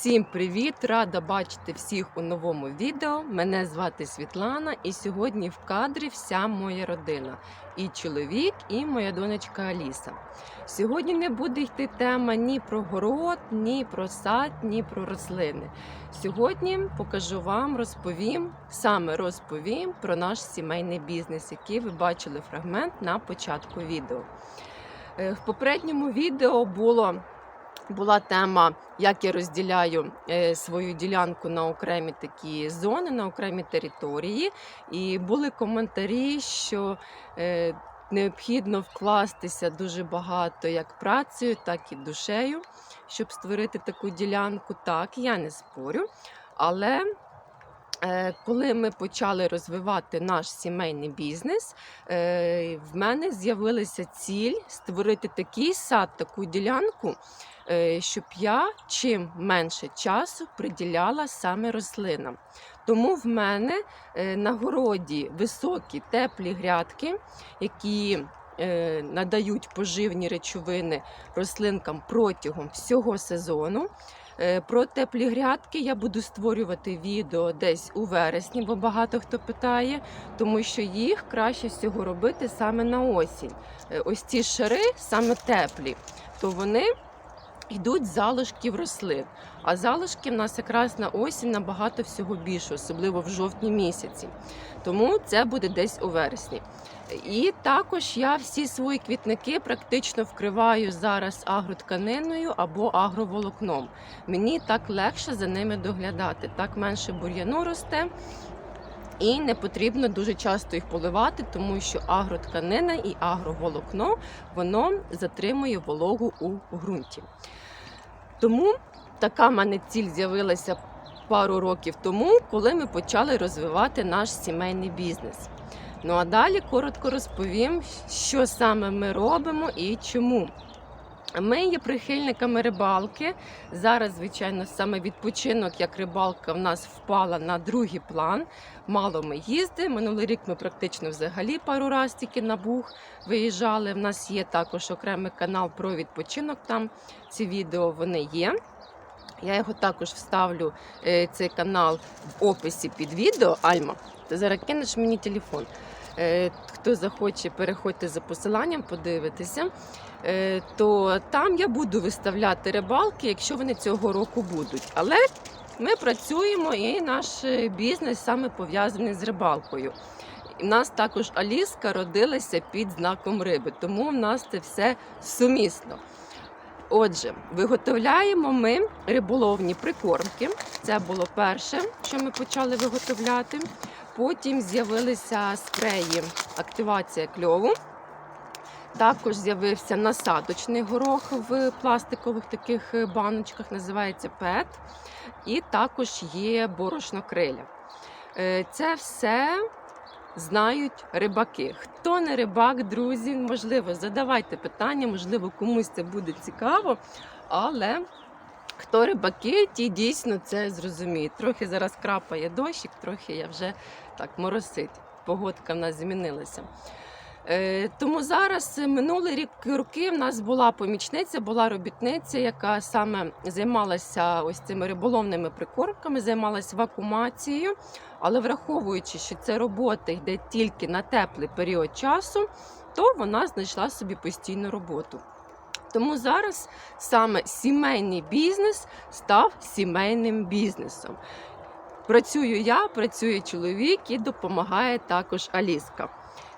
Всім привіт! Рада бачити всіх у новому відео. Мене звати Світлана, і сьогодні в кадрі вся моя родина. І чоловік, і моя донечка Аліса. Сьогодні не буде йти тема ні про город, ні про сад, ні про рослини. Сьогодні покажу вам, розповім, саме розповім про наш сімейний бізнес, який ви бачили фрагмент на початку відео. Е, В попередньому відео було була тема, як я розділяю е, свою ділянку на окремі такі зони, на окремі території. І були коментарі, що е, необхідно вкластися дуже багато як працею, так і душею, щоб створити таку ділянку. Так, я не спорю. Але коли ми почали розвивати наш сімейний бізнес, е, в мене з'явилася ціль створити такий сад, таку ділянку, е, щоб я чим менше часу приділяла саме рослинам. Тому в мене е, на городі високі теплі грядки, які е, надають поживні речовини рослинкам протягом всього сезону. Е, Про теплі грядки я буду створювати відео десь у вересні, бо багато хто питає, тому що їх краще всього робити саме на осінь. Е, Ось ці шари саме теплі, то вони йдуть залишків рослин. А залишки в нас якраз на осінь набагато всього більше, особливо в жовтні місяці. Тому це буде десь у вересні. І також я всі свої квітники практично вкриваю зараз агротканиною або агроволокном. Мені так легше за ними доглядати, так менше бур'яну росте. І не потрібно дуже часто їх поливати, тому що агротканина і агроволокно воно затримує вологу у ґрунті. Тому така в мене ціль з'явилася пару років тому, коли ми почали розвивати наш сімейний бізнес. Ну а далі коротко розповім, що саме ми робимо і чому. Ми є прихильниками рибалки. Зараз, звичайно, саме відпочинок як рибалка в нас впала на другий план. Мало ми їздимо. Минулий рік ми практично взагалі пару разів тільки на Буг виїжджали. В нас є також окремий канал про відпочинок. Там ці відео вони є. Я його також вставлю е, цей канал в описі під відео. Альма, зараз кинеш мені телефон. Е, Хто захоче, переходьте за посиланням, подивитися. Е, То там я буду виставляти рибалки, якщо вони цього року будуть. Але ми працюємо і наш бізнес саме пов'язаний з рибалкою. У нас також Аліска родилася під знаком риби, тому в нас це все сумісно. Отже, виготовляємо ми риболовні прикормки. Це було перше, що ми почали виготовляти. Потім з'явилися спреї активація кльову. Також з'явився насадочний горох в пластикових таких баночках, називається ПЕТ. І також є борошно криля. Е, Це все знають рибаки. Хто не рибак, друзі, можливо, задавайте питання, можливо, комусь це буде цікаво. Але хто рибаки, ті дійсно це зрозуміють. Трохи зараз крапає дощик, трохи я вже так моросить. Погодка в нас змінилася. Е, Тому зараз минулий рік роки в нас була помічниця, була робітниця, яка саме займалася ось цими риболовними прикормками, займалася вакуумацією. Але враховуючи, що ця робота йде тільки на теплий період часу, то вона знайшла собі постійну роботу. Тому зараз саме сімейний бізнес став сімейним бізнесом. Працюю я, працює чоловік і допомагає також Аліска.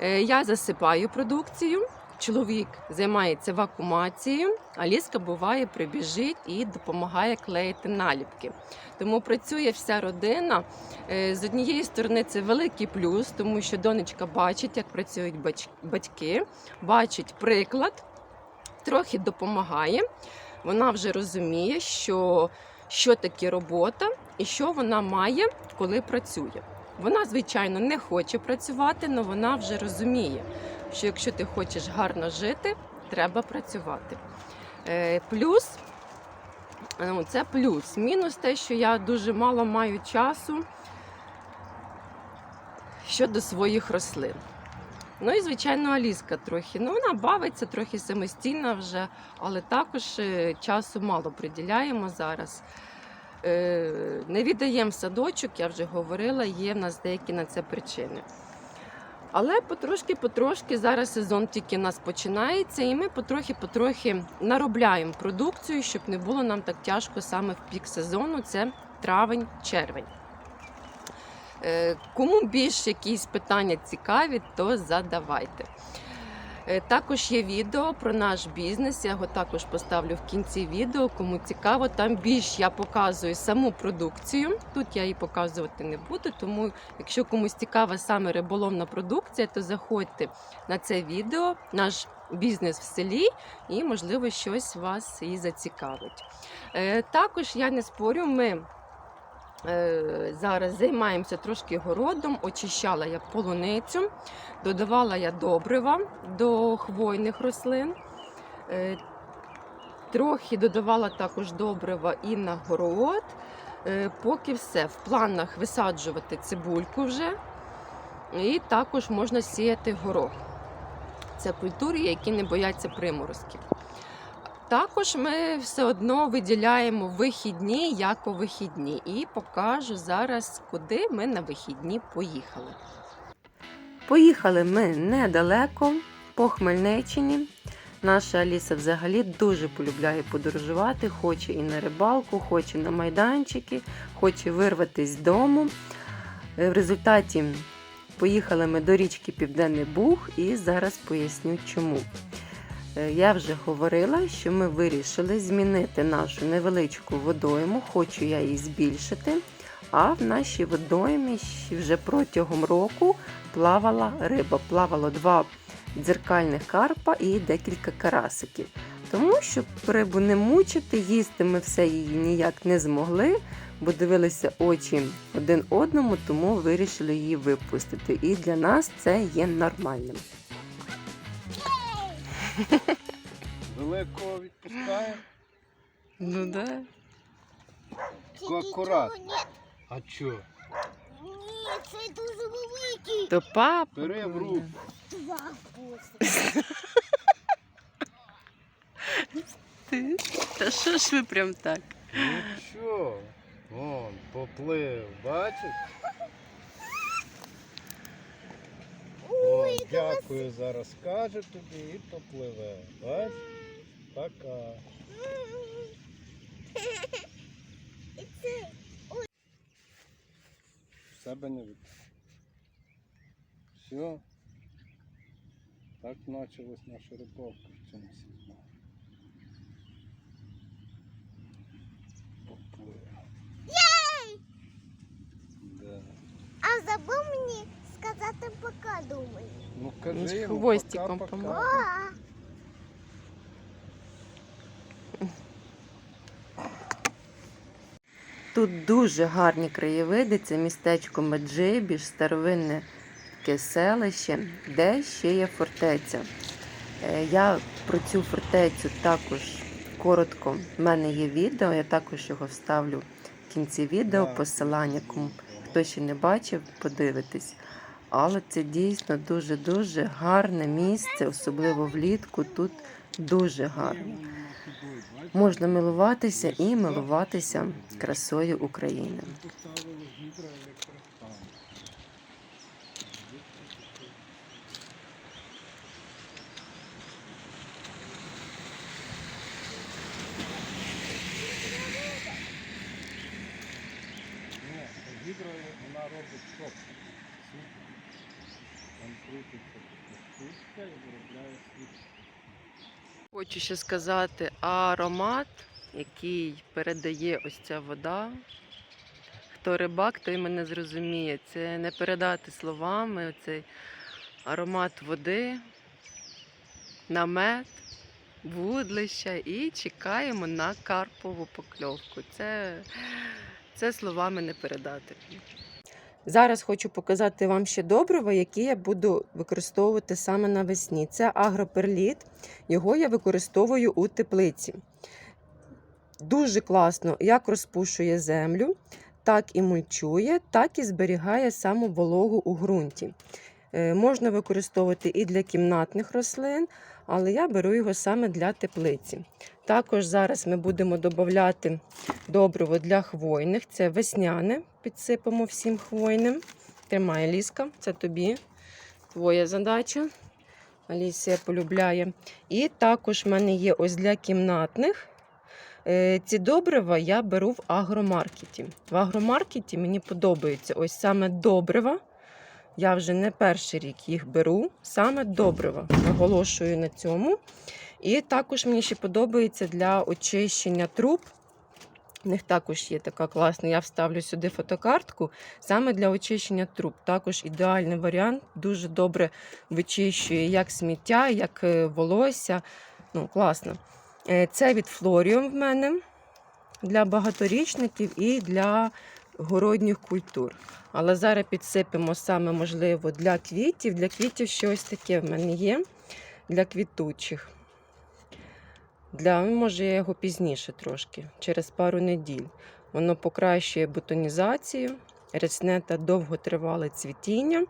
Е, Я засипаю продукцію. Чоловік займається вакуумацією, Аліска буває, прибіжить і допомагає клеїти наліпки. Тому працює вся родина. Е, З однієї сторони, це великий плюс, тому що донечка бачить, як працюють батьки, бачить приклад, трохи допомагає. Вона вже розуміє, що, що таке робота і що вона має, коли працює. Вона, звичайно, не хоче працювати, але вона вже розуміє, що якщо ти хочеш гарно жити, треба працювати. Е, Плюс, ну, це плюс. Мінус те, що я дуже мало маю часу щодо своїх рослин. Ну і, звичайно, Аліска трохи. Ну, вона бавиться трохи самостійно вже, але також е, часу мало приділяємо зараз. Е, Не віддаємо садочок, я вже говорила, є в нас деякі на це причини. Але потрошки-потрошки зараз сезон тільки в нас починається, і ми потрохи-потрохи наробляємо продукцію, щоб не було нам так тяжко саме в пік сезону. Це травень-червень. Е, Кому більш якісь питання цікаві, то задавайте. Е, Також є відео про наш бізнес. Я його також поставлю в кінці відео. Кому цікаво, там більш я показую саму продукцію. Тут я її показувати не буду. Тому, якщо комусь цікава саме риболовна продукція, то заходьте на це відео, наш бізнес в селі, і можливо щось вас і зацікавить. Е, Також я не спорю, ми. Е, Зараз займаємося трошки городом, очищала я полуницю, додавала я добрива до хвойних рослин. Е, Трохи додавала також добрива і на город. Е, Поки все в планах висаджувати цибульку вже. І також можна сіяти горох. Це культури, які не бояться приморозків. Також ми все одно виділяємо вихідні як у вихідні. І покажу зараз, куди ми на вихідні поїхали. Поїхали ми недалеко по Хмельниччині. Наша Аліса взагалі дуже полюбляє подорожувати, хоче і на рибалку, хоче на майданчики, хоче вирватися з дому. Е, В результаті поїхали ми до річки Південний Буг і зараз поясню чому. Е, Я вже говорила, що ми вирішили змінити нашу невеличку водойму, хочу я її збільшити. А в нашій водоймі вже протягом року плавала риба. Плавало два дзеркальних карпа і декілька карасиків. Тому, щоб рибу не мучити, їсти ми все її ніяк не змогли, бо дивилися очі один одному, тому вирішили її випустити. І для нас це є нормальним. Далеко відпускаємо. Ну да. Акурат. А чо? ні, це дуже великий. То папа. Бери в руку. Два вкуси. Ти? Та що ж ви прям так? Нічого. Вон, поплив, бачиш? Дякую, зараз скаже тобі і попливе. Бачиш? Пока. Себе не від. Все. Так почалась наша рибалка в цьому сезоні. Поплив. Да. А забув мені сказати пока думаю. Ну кажи з йому хвостиком пока-пока. А, Тут дуже гарні краєвиди. Це містечко Меджибіж, старовинне таке селище, де ще є фортеця. Е, Я про цю фортецю також коротко. В мене є відео, я також його вставлю в кінці відео, посилання, кому хто ще не бачив, подивитись. Але це дійсно дуже-дуже гарне місце, особливо влітку. Тут дуже гарно. Можна милуватися і милуватися красою України. Гідро вона робить шок. Хочу ще сказати аромат, який передає ось ця вода. Хто рибак, той мене зрозуміє. Це не передати словами оцей аромат води, намет, вудлища і чекаємо на карпову покльовку. Це, це словами не передати. Зараз хочу показати вам ще добриво, яке я буду використовувати саме навесні. Це агроперліт. Його я використовую у теплиці. Дуже класно як розпушує землю, так і мульчує, так і зберігає саму вологу у ґрунті. Е, Можна використовувати і для кімнатних рослин, але я беру його саме для теплиці. Також зараз ми будемо додати добриво для хвойних. Це весняне, підсипемо всім хвойним. Тримай, Ліска, це тобі. Твоя задача. Алісія полюбляє. І також в мене є ось для кімнатних. Е, Ці добрива я беру в агромаркеті. В агромаркеті мені подобаються ось саме добрива. Я вже не перший рік їх беру, саме добрива. Наголошую на цьому. І також мені ще подобається для очищення труб. У них також є така класна. Я вставлю сюди фотокартку саме для очищення труб. Також ідеальний варіант, дуже добре вичищує як сміття, як е, волосся. Ну, класно. Е, Це від Флоріум в мене для багаторічників і для городніх культур. Але зараз підсипемо саме, можливо, для квітів. Для квітів щось таке в мене є для квітучих. Для, може, я його пізніше трошки, через пару неділь. Воно покращує бутонізацію, рясне та довготривале цвітіння,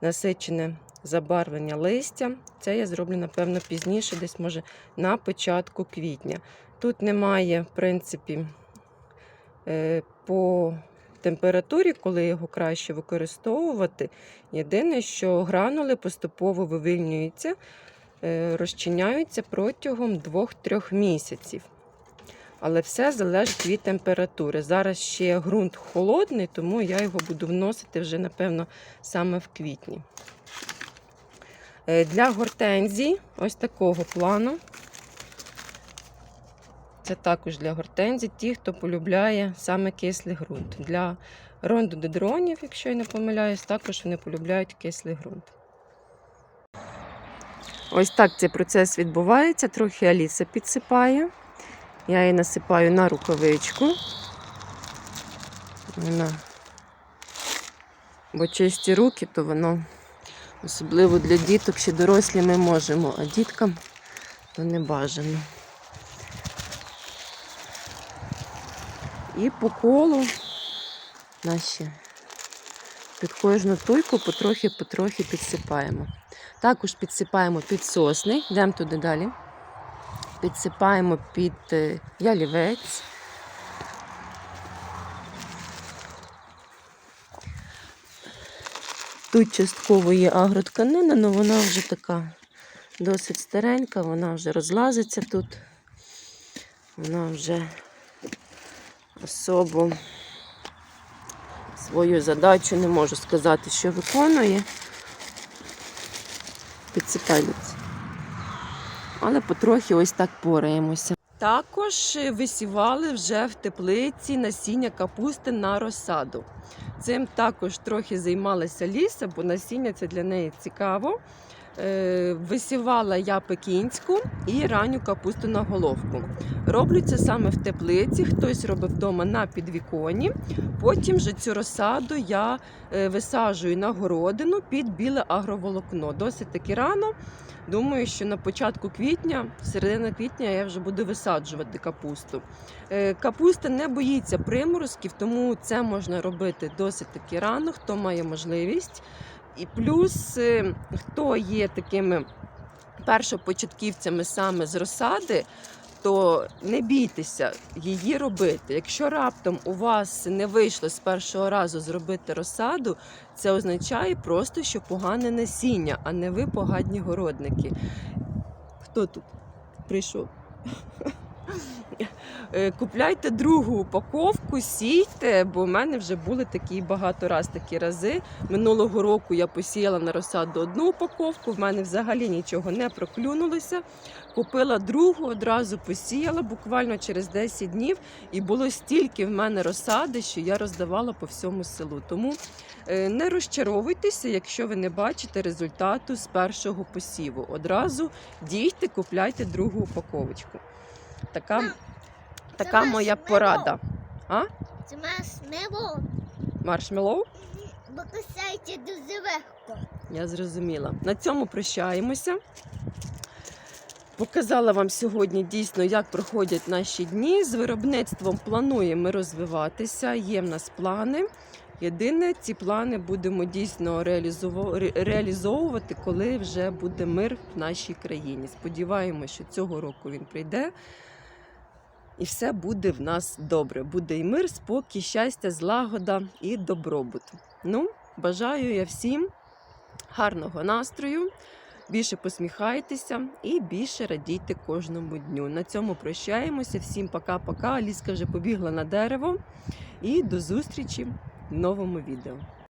насичене забарвлення листя. Це я зроблю, напевно, пізніше, десь може на початку квітня. Тут немає, в принципі, е, по температурі, коли його краще використовувати. Єдине, що гранули поступово вивільнюються, е, розчиняються протягом 2-3 місяців. Але все залежить від температури. Зараз ще ґрунт холодний, тому я його буду вносити вже, напевно, саме в квітні. Е, Для гортензій ось такого плану. Це також для гортензій, ті, хто полюбляє саме кислий ґрунт. Для рондодендронів, якщо я не помиляюсь, також вони полюбляють кислий ґрунт. Ось так цей процес відбувається. Трохи Аліса підсипає. Я її насипаю на рукавичку. Вона... Бо чисті руки, то воно особливо для діток, ще дорослі ми можемо, а діткам то не бажано. І по колу наші під кожну туйку потрохи-потрохи підсипаємо. Також підсипаємо під сосни, йдемо туди далі. Підсипаємо під е, ялівець. Тут частково є агротканина, але вона вже така досить старенька, вона вже розлазиться тут. Вона вже особо свою задачу не можу сказати, що виконує. Підсипай Але потрохи ось так пораємося. Також висівали вже в теплиці насіння капусти на розсаду. Цим також трохи займалася ліса, бо насіння це для неї цікаво. Е, Висівала я пекінську і ранню капусту на головку. Роблю це саме в теплиці, хтось робив вдома на підвіконі. Потім же цю розсаду я е, висаджую на городину під біле агроволокно. Досить таки рано. Думаю, що на початку квітня, середина квітня, я вже буду висаджувати капусту. Е, Капуста не боїться приморозків, тому це можна робити досить таки рано, хто має можливість. І плюс, е, хто є такими першопочатківцями саме з розсади, то не бійтеся її робити. Якщо раптом у вас не вийшло з першого разу зробити розсаду, це означає просто, що погане насіння, а не ви погані городники. Хто тут прийшов? Е, Купляйте другу упаковку, сійте, бо в мене вже були такі багато раз такі рази. Минулого року я посіяла на розсаду одну упаковку, в мене взагалі нічого не проклюнулося. Купила другу, одразу посіяла буквально через 10 днів, і було стільки в мене розсади, що я роздавала по всьому селу. Тому е, не розчаровуйтеся, якщо ви не бачите результату з першого посіву. Одразу дійте, купляйте другу упаковочку. Така, така моя порада. А? Це моє смело. Маршмеллоу? Бо кусається дуже легко. Я зрозуміла. На цьому прощаємося. Показала вам сьогодні дійсно, як проходять наші дні. З виробництвом плануємо розвиватися. Є в нас плани. Єдине, ці плани будемо дійсно реалізовувати, коли вже буде мир в нашій країні. Сподіваємося, що цього року він прийде. І все буде в нас добре. Буде і мир, спокій, щастя, злагода і добробут. Ну, бажаю я всім гарного настрою, більше посміхайтеся і більше радійте кожному дню. На цьому прощаємося. Всім пока-пока. Аліска вже побігла на дерево. І до зустрічі новому відео.